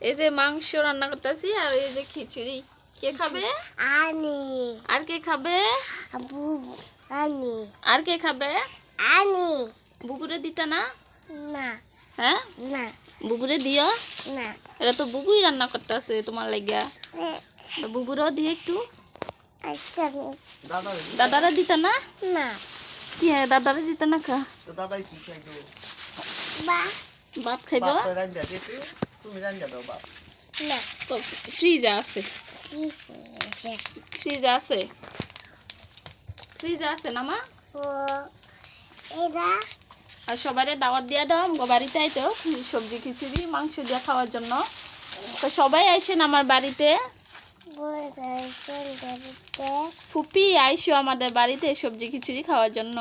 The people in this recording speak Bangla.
এই যে মাংস রান্না করতেছি আর এই যে খিচুড়ি। কে খাবে? আনি। আর কে খাবে? আবু আনি। আর কে খাবে? আনি। বুবুরে দিতা না? না। হ্যাঁ? না। বুবুরে দিও? না। এটা তো বুবুই রান্না করতেছে তোমার লাগিয়া। তো বুবুরও দিয়ে একটু। আচ্ছা দাদারা দিতা না? না। কি হ্যাঁ দাদারা দিতা না খা তো দাদাই কি ভাত খাইব? তুমি রান্না দাও বাপ না তো ফ্রিজে আছে। ফ্রিজে আছে? ফ্রিজে আছে না মা? ও এরা? আর সবারে দাওয়াত দিয়ে দাও আমগো বাড়িতে আইতো সবজি খিচুড়ি মাংস দিয়ে খাওয়ার জন্য। তো সবাই আইসেন আমার বাড়িতে? ফুপি আইসো আমাদের বাড়িতে সবজি খিচুড়ি খাওয়ার জন্য।